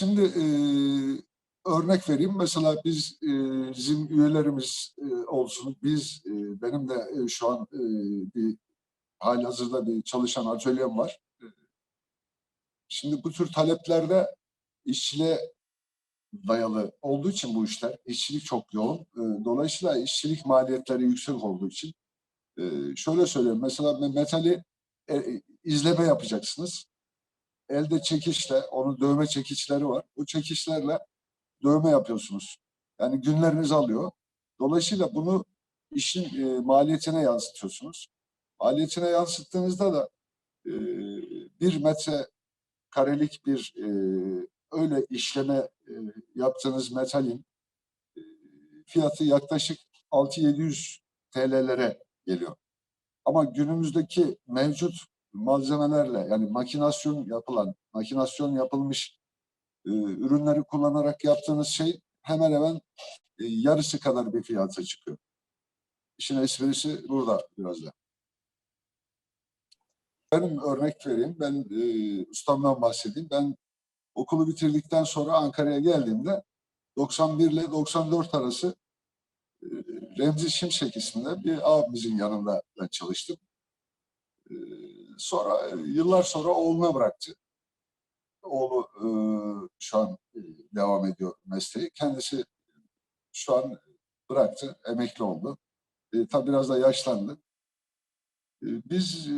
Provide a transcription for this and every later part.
Şimdi e, örnek vereyim. Mesela biz e, bizim üyelerimiz e, olsun. Biz e, benim de e, şu an e, bir halihazırda bir çalışan atölyem var. Şimdi bu tür taleplerde işçiliğe dayalı olduğu için bu işler, işçilik çok yoğun. E, Dolayısıyla işçilik maliyetleri yüksek olduğu için e, şöyle söyleyeyim. Mesela me- metali e, izleme yapacaksınız. Elde çekiçle, onun dövme çekiçleri var. Bu çekiçlerle dövme yapıyorsunuz. Yani günlerinizi alıyor. Dolayısıyla bunu işin e, maliyetine yansıtıyorsunuz. Maliyetine yansıttığınızda da e, bir metre karelik bir e, öyle işleme e, yaptığınız metalin e, fiyatı yaklaşık 6-700 TL'lere geliyor. Ama günümüzdeki mevcut malzemelerle yani makinasyon yapılan, makinasyon yapılmış e, ürünleri kullanarak yaptığınız şey hemen hemen e, yarısı kadar bir fiyata çıkıyor. İşin esprisi burada biraz da. Benim örnek vereyim. Ben e, ustamdan bahsedeyim. Ben okulu bitirdikten sonra Ankara'ya geldiğimde 91 ile 94 arası e, Remzi Şimşek isminde bir abimizin yanında ben çalıştım. E, sonra e, yıllar sonra oğluna bıraktı. Oğlu e, şu an e, devam ediyor mesleği. Kendisi şu an bıraktı, emekli oldu. E, tabii biraz da yaşlandı. E, biz e,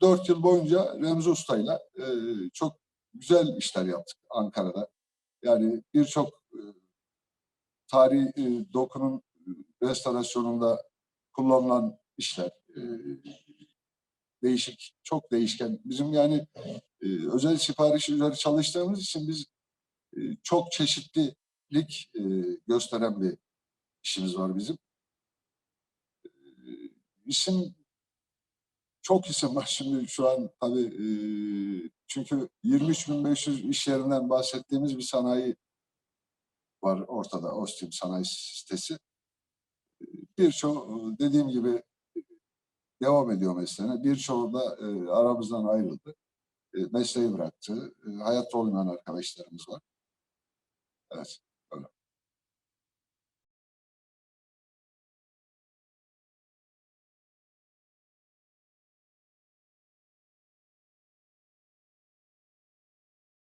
dört yıl boyunca Remzi Usta'yla e, çok güzel işler yaptık Ankara'da. Yani birçok e, tarihi e, dokunun e, restorasyonunda kullanılan işler. e, değişik, çok değişken. Bizim yani e, özel sipariş üzeri çalıştığımız için biz e, çok çeşitlilik e, gösteren bir işimiz var bizim. E, isim çok isim var şimdi şu an tabii e, çünkü 23.500 iş yerinden bahsettiğimiz bir sanayi var ortada Ostim sanayi sitesi. E, Birçoğu dediğim gibi devam ediyor mesleğine. Birçoğu da e, aramızdan ayrıldı. E, mesleği bıraktı. E, hayatta olmayan arkadaşlarımız var. Evet.